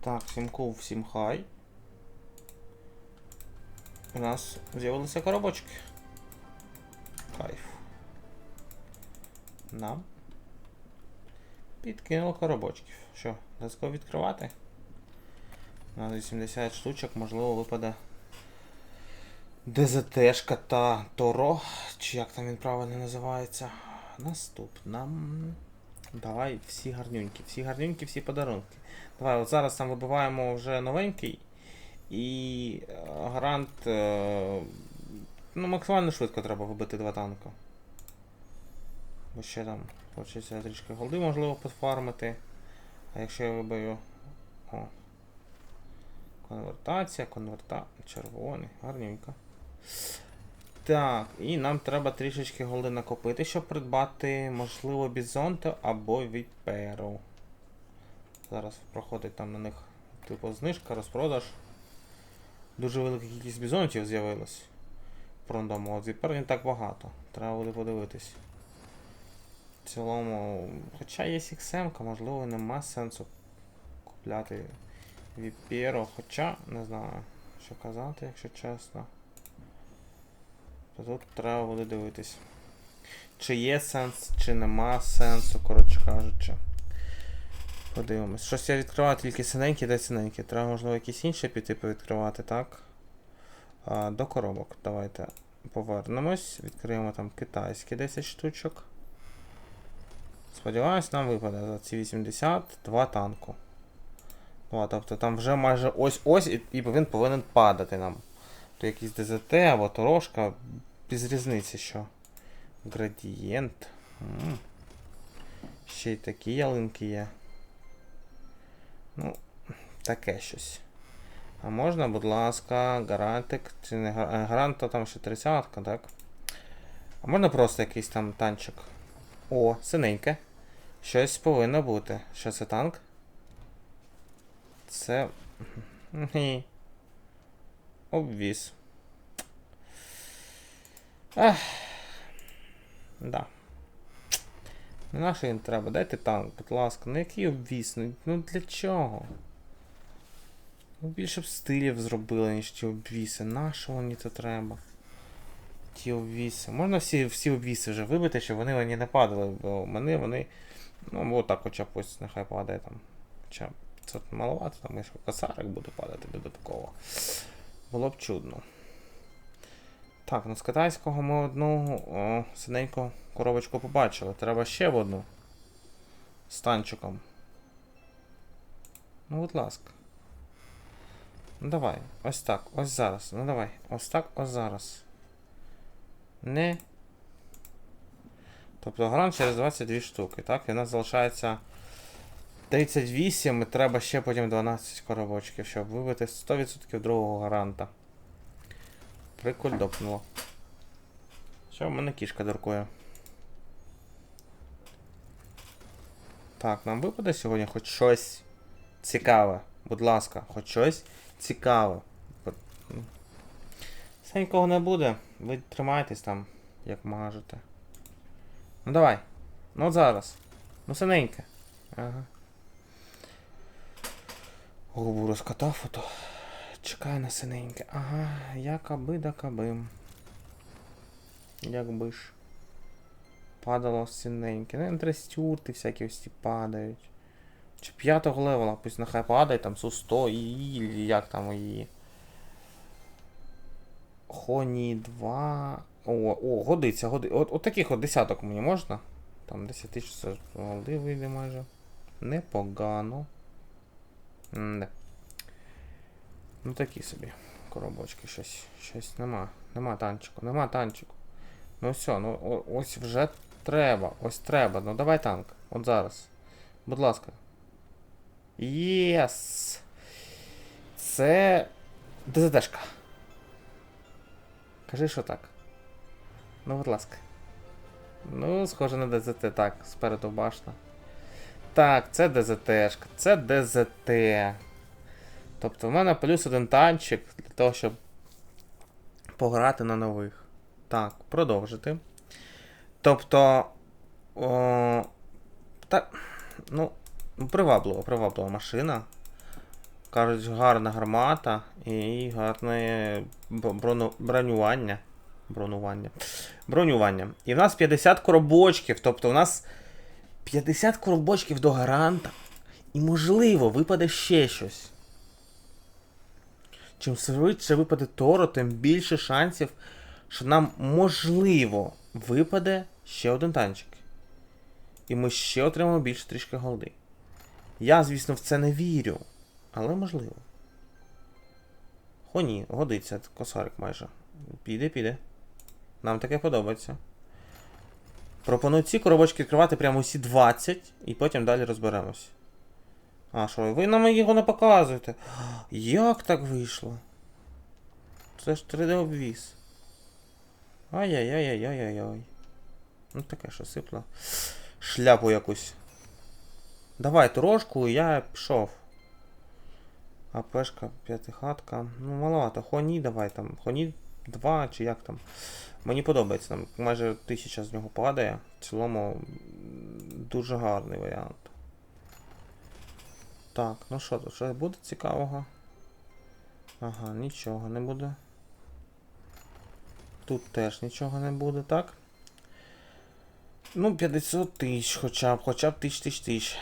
Так, всім кул, всім хай. У нас з'явилися коробочки. Кайф. Нам. Підкинуло коробочків. Що, let's відкривати? У нас 80 штучок, можливо, випаде. ДЗТшка та Торо, чи як там він правильно називається. Наступна. Давай всі гарнюнькі, всі гарнюнькі, всі подарунки. Давай, от зараз там вибиваємо вже новенький. І е, гарант. е, Ну, максимально швидко треба вибити два танка. Бо ще там хочеться трішки голди, можливо, пофармити. А якщо я вибию. О. Конвертація, конверта. Червоний, гарненько. Так, і нам треба трішечки голди накопити, щоб придбати, можливо, бізонто або віперу. Зараз проходить там на них типу знижка, розпродаж. Дуже велика кількість бізонтів з'явилась. в Прондому, от віпер не так багато. Треба буде подивитись. В цілому, хоча є XM, можливо, нема сенсу купляти віперу. Хоча, не знаю, що казати, якщо чесно. То тут треба буде дивитись. Чи є сенс, чи нема сенсу, коротше кажучи. Подивимось. Щось я відкриваю тільки синенькі, де синенькі. Треба, можливо, якісь інші піти повідкривати, так? А, до коробок. Давайте повернемось. Відкриємо там китайські 10 штучок. Сподіваюсь, нам випаде за ці 80 два танку. О, тобто там вже майже ось-ось і, і він повинен падати нам. То якийсь ДЗТ або торошка. Без різниці що. Градієнт. Ще й такі ялинки є. Ну, таке щось. А можна, будь ласка, гарантик. Чи не е, гарант, то там ще 30 так? А можна просто якийсь там танчик? О, синеньке. Щось повинно бути. Що це танк? Це. Обвіз. Ех. Да. Ну на що їм треба? Дайте танк, будь ласка. Ну який обвіз? Ну, для чого? Ну більше б стилів зробили, ніж ті обвіси. На що мені це треба? Ті обвіси. Можна всі, всі обвіси вже вибити, щоб вони мені не падали, бо мене вони. Ну, отак хоча б ось нехай падає там. Хоча б це маловато, там якщо косарик буде падати додатково. Було б чудно. Так, ну з китайського ми одну о, синеньку коробочку побачили. Треба ще в одну. З танчиком. Ну, будь ласка. Ну давай, ось так, ось зараз. Ну давай, ось так, ось зараз. Не. Тобто гран через 22 штуки, так? І у нас залишається 38 і треба ще потім 12 коробочків, щоб вибити 100% другого гаранта. Приколь допнуло. Що в мене кішка дуркує. Так, нам випаде сьогодні хоч щось цікаве. Будь ласка, хоч щось цікаве. Бо, Все нікого не буде. Ви тримайтесь там, як можете. Ну давай. Ну от зараз. Ну синеньке. Ага. Губу розкатав фото. Чекай на синеньке. Ага, як аби да кабим. Якби ж. Падало синеньке. Ну, інтрестюрти всякі ось падають. Чи п'ятого левела, пусть нехай падає там су 100 і і як там її. Хоні 2. О, о, годиться, годиться. От, от таких от десяток мені можна? Там 10 тисяч голди вийде майже. Непогано. М-да. Ну такі собі коробочки, щось, щось нема. Нема танчику, нема танчику. Ну все, ну ось вже треба, ось треба. Ну давай танк. От зараз. Будь ласка. Єс! Це ДЗДшка. Кажи, що так. Ну, будь ласка. Ну, схоже на ДЗТ, так, спереду башта. Так, це ДЗТшка, це ДЗТ. Тобто в мене плюс один танчик для того, щоб пограти на нових. Так, продовжити. Тобто. О, так. Ну, приваблива, приваблива машина. кажуть, гарна гармата і гарне брону- бронювання. Бронювання. Бронювання. І в нас 50 коробочків, тобто у нас 50 коробочків до гаранта. І можливо випаде ще щось. Чим швидше випаде Торо, тим більше шансів, що нам можливо випаде ще один танчик. І ми ще отримаємо більше трішки голди. Я, звісно, в це не вірю, але можливо. Хо ні, годиться, косарик майже. Піде, піде. Нам таке подобається. Пропоную ці коробочки відкривати прямо усі 20, і потім далі розберемось. А що, ви нам його не показуєте? Як так вийшло? Це ж 3D обвіз. Ай-яй-яй-яй-яй-яй. Ну таке що сипло. Шляпу якусь. Давай трошку, я пішов. АПшка, п'ятихатка. Ну, маловато. Хоні давай там. Хоні 2 чи як там. Мені подобається, там майже тисяча з нього падає. В цілому дуже гарний варіант. Так, ну що тут, щось буде цікавого? Ага, нічого не буде. Тут теж нічого не буде, так? Ну, 500 тисяч хоча б, хоча б тисяч тисяч тисяч.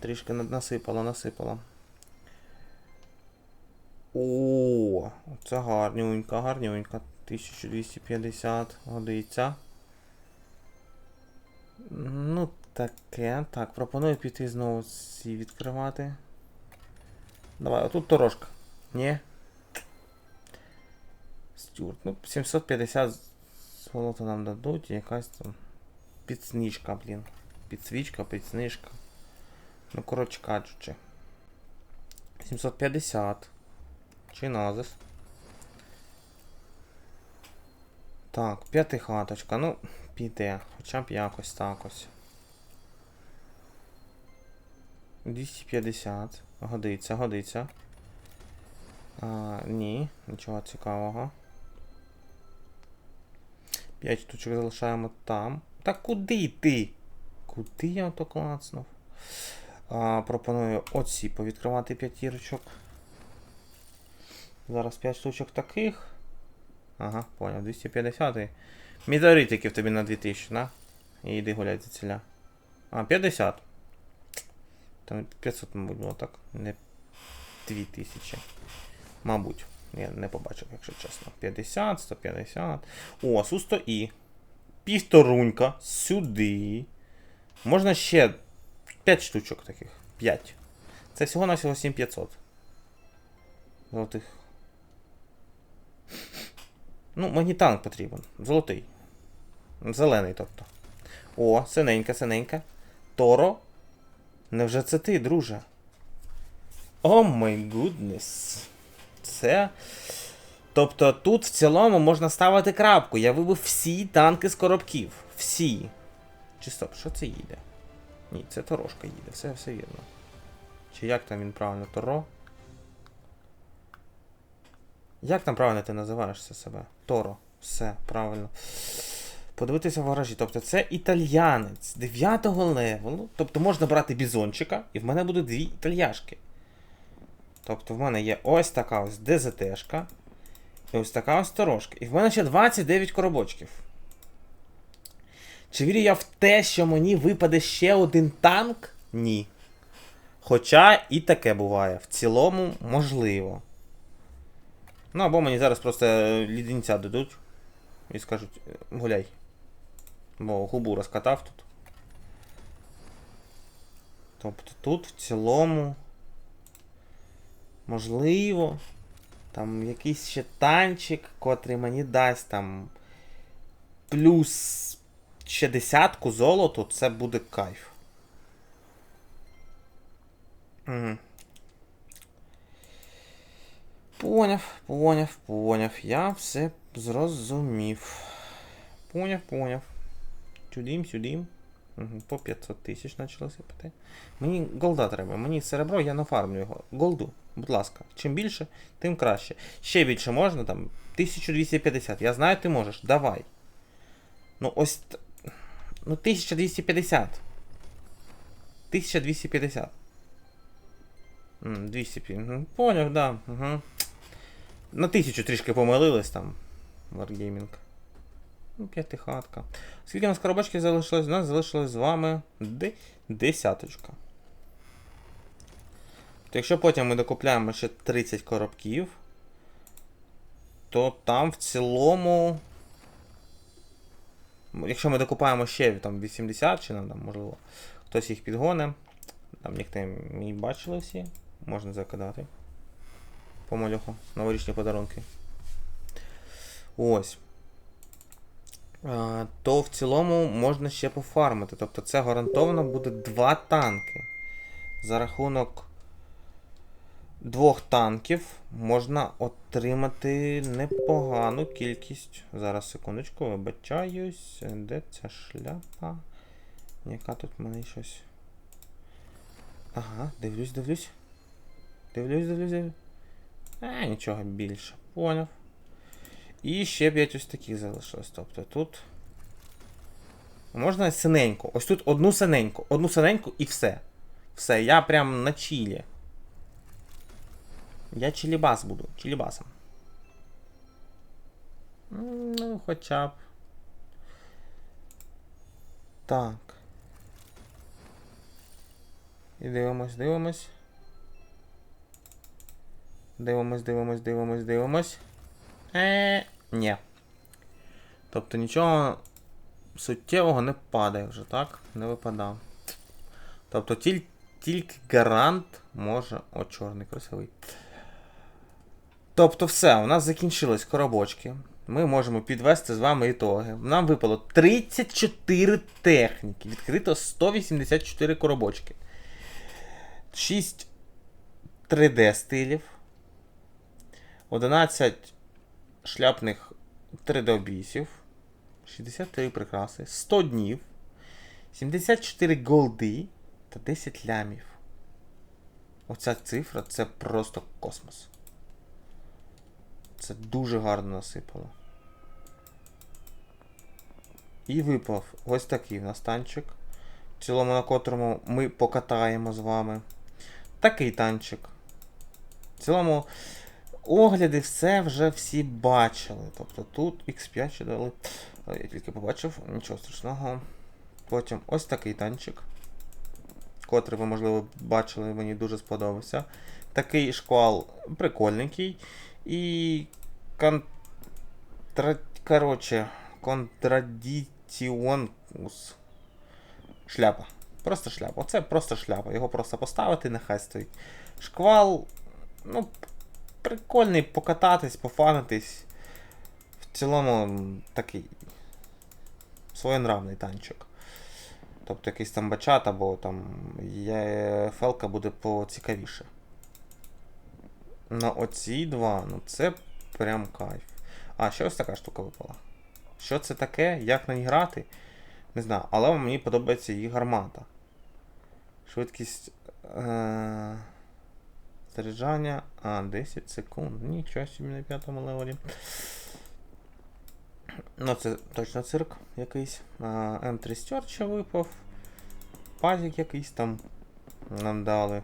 Трішки насипало, насипало. О, це гарнюнька, гарнюнька. 1250 годиться. Ну, таке. Так, пропоную піти знову ці відкривати. Давай, отут торожка. Ні. Стюарт. Ну, 750 золота нам дадуть, і якась там підснижка, блін. Підсвічка, підснижка. Ну, коротше кажучи. 750. Чи назис. Так, п'ятихаточка. Ну, піде. Хоча б якось так ось. 250. Годиться, годиться. А, ні, нічого цікавого. 5 штучок залишаємо там. Та куди йти? Куди я ото клацнув? А, пропоную оці повідкривати п'ятірочок. Зараз 5 штучок таких. Ага, понял, 250. і Метеоритиків тобі на 2000, на? І йди гулять за ціля. А, 50. Там 500, мабуть, було так. Не 2000. Мабуть. Я не побачив, якщо чесно. 50, 150. О, Су100 і. Півторунька. Сюди. Можна ще 5 штучок таких. 5. Це всього на всього 7500. Золотих. Ну, мені танк потрібен. Золотий. Зелений, тобто. О, синенька, синенька. Торо. Невже це ти, друже? О май гуднес. Це. Тобто тут в цілому можна ставити крапку. Я вибив всі танки з коробків. Всі. Чи стоп, що це їде? Ні, це Торошка їде, все, все вірно. Чи як там він правильно? Торо? Як там правильно ти називаєшся себе? Торо. Все, правильно. Подивитися в гаражі. Тобто це італьянець 9 левелу. Тобто можна брати бізончика, і в мене буде дві італьяшки. Тобто в мене є ось така ось ДЗТшка. І ось така ось торожка. І в мене ще 29 коробочків. Чи вірю я в те, що мені випаде ще один танк? Ні. Хоча і таке буває. В цілому можливо. Ну або мені зараз просто ліденця дадуть і скажуть «Е, гуляй. Бо губу розкатав тут. Тобто тут в цілому. Можливо. Там якийсь ще танчик, котрий мені дасть там плюс ще десятку золоту, це буде кайф. Угу. Поняв, поняв, поняв. Я все зрозумів. Поняв, поняв. Сюдим. Угу. По 500 тисяч почали сипати. Мені голда треба, мені серебро, я нафармлю його. Голду, будь ласка. Чим більше, тим краще. Ще більше можна, там, 1250. Я знаю, ти можеш. Давай. Ну ось. Ну, 1250. 1250. М, 200 пі. Поняв, да. Угу. На тисячу трішки помилились там. Wargaming. Ну, п'ятихатка. Скільки у нас коробочків залишилось? У нас залишилось з вами де- десяточка. То якщо потім ми докупляємо ще 30 коробків, то там в цілому. Якщо ми докупаємо ще там 80, чи нам там, можливо, хтось їх підгоне. Там ніхто бачили всі. Можна закидати. Помолюху. Новорічні подарунки. Ось. То в цілому можна ще пофармити. Тобто це гарантовано буде два танки. За рахунок двох танків можна отримати непогану кількість. Зараз секундочку, вибачаюсь. Де ця шляпа? Яка тут в мене щось. Ага, дивлюсь, дивлюсь. Дивлюсь, дивлюсь, дивлюсь. А, нічого більше. Поняв. І ще 5 ось таких залишилось. Тобто тут. Можна синеньку. Ось тут одну синеньку. Одну синеньку і все. Все, я прям на чілі. Я чилібас буду. Чилібасом. Ну, хоча б. Так. І дивимось, дивимось. Дивимось, дивимось, дивимось, дивимось. Е, ні. Тобто нічого суттєвого не падає вже, так? Не випадав. Тобто тіль, тільки гарант може. О, чорний красивий. Тобто все, у нас закінчились коробочки. Ми можемо підвести з вами ітоги. Нам випало 34 техніки. Відкрито 184 коробочки. 6 3D стилів. 11 шляпних 3D-обісів. 63 прикраси. 100 днів. 74 голди та 10 лямів. Оця цифра це просто космос. Це дуже гарно насипало. І випав ось такий в нас танчик. В цілому, на котрому ми покатаємо з вами. Такий танчик. В цілому, огляди все вже всі бачили. Тобто тут X5 ще дали. Я тільки побачив, нічого страшного. Потім ось такий танчик. Котрий ви, можливо, бачили, мені дуже сподобався. Такий шквал прикольненький. І. Контра... Короче, контрадіціонус. Шляпа. Просто шляпа. Оце просто шляпа. Його просто поставити, нехай стоїть. Шквал. Ну, прикольний покататись, пофанитись. В цілому такий своєнравний танчик. Тобто якийсь там бачат або там фелка буде поцікавіше. На оці два, ну це прям кайф. А, ще ось така штука випала. Що це таке? Як на ній грати? Не знаю, але мені подобається її гармата. Швидкість. Е- заряджання. А, 10 секунд. Нічого собі на п'ятому левелі. Ну, це точно цирк якийсь. М3 Стюарт ще випав. Пазік якийсь там нам дали.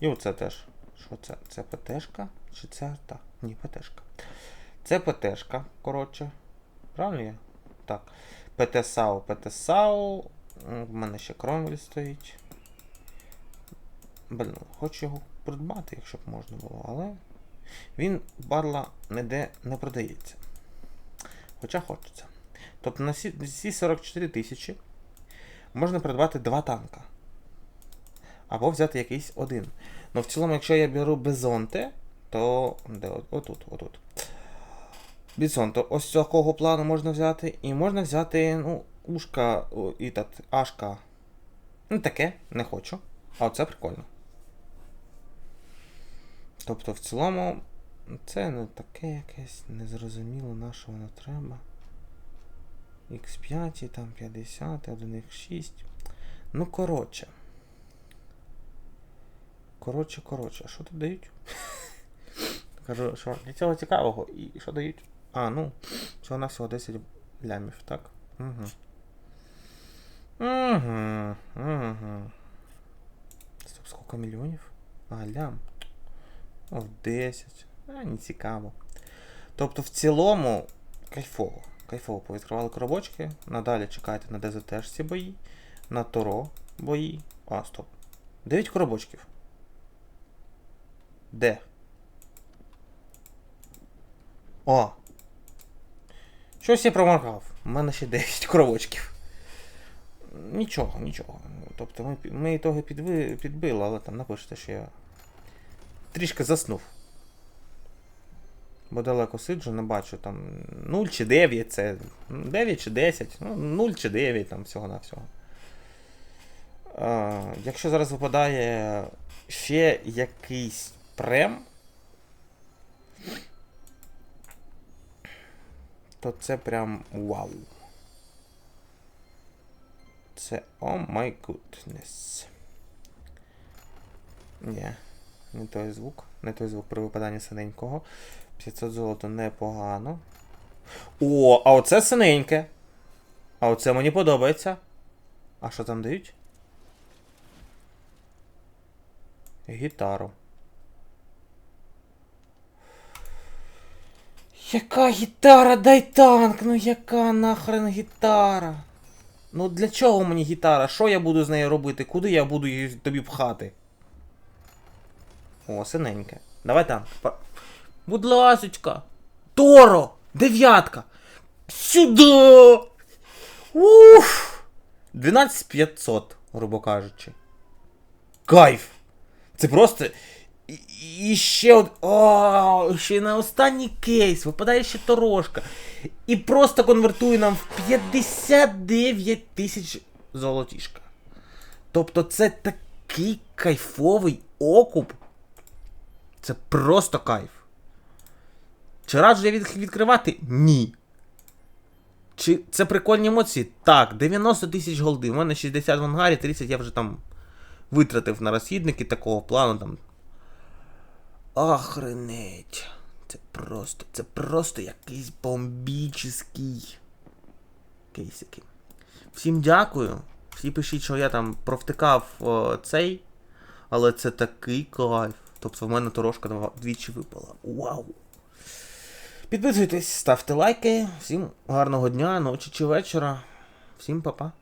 І оце теж. Що це? Це ПТшка? Чи це так? Ні, ПТшка. Це ПТшка, коротше. Правильно я? Так. ПТ САУ, ПТ САУ. М, В мене ще Кромвель стоїть. Блін, хочу його придбати, якщо б можна було, але він барла ніде не продається. Хоча хочеться. Тобто на всі, всі 44 тисячі можна придбати два танка. Або взяти якийсь один. Ну, в цілому, якщо я беру Безонте, то. Де? От- Отут, отут. Бізонте, ось такого плану можна взяти. І можна взяти, ну, ушка і так, ашка. Ну, таке, не хочу. А оце прикольно. Тобто, в цілому, це не таке якесь незрозуміло, на що воно треба. X5, там 50, 1X6. Ну, коротше. Коротше, коротше, а що тут дають? Кажу, що цього цікавого. І що дають? А, ну, всього на всього 10 лямів, так? Угу. Угу. Угу. Стоп, сколько мільйонів? А, лям. О, в 10. А, не цікаво. Тобто, в цілому, кайфово. Кайфово повідкривали коробочки. Надалі чекайте на дезертежці бої. На Торо бої. А, стоп. 9 коробочків. Де? О! Щось я проморгав. У мене ще 9 коробочків. Нічого, нічого. Тобто ми, ми ітоги підви, підбили, але там напишете, що я трішки заснув. Бо далеко сиджу, не бачу там 0 чи 9, це 9 чи 10, ну 0 чи 9 там всього на всього. А, якщо зараз випадає ще якийсь прем, то це прям вау. Це о май гуднес. Ні, не той звук. Не той звук при випаданні синенького. 500 золота непогано. О, а оце синеньке. А оце мені подобається. А що там дають? Гітару. Яка гітара? Дай танк! Ну яка нахрен гітара? Ну для чого мені гітара? Що я буду з нею робити? Куди я буду її тобі пхати? О, синеньке. Давай там. Будь ласочка. Торо! Дев'ятка! Сюди! Уф! 12500, грубо кажучи. Кайф! Це просто. І, ще от. О, ще на останній кейс випадає ще торошка. І просто конвертує нам в 59 тисяч золотішка. Тобто це такий кайфовий окуп. Це просто кайф. Чи раджу я від, відкривати? Ні. Чи це прикольні емоції? Так, 90 тисяч голди. У мене 60 в ангарі, 30 я вже там витратив на розхідники такого плану там. Охренеть. Це просто, це просто якийсь бомбічний кейсики. Всім дякую. Всі пишіть, що я там провтикав о, цей. Але це такий кайф. Тобто в мене торошка два- двічі випала. Вау! Підписуйтесь, ставте лайки. Всім гарного дня, ночі чи вечора. Всім па-па.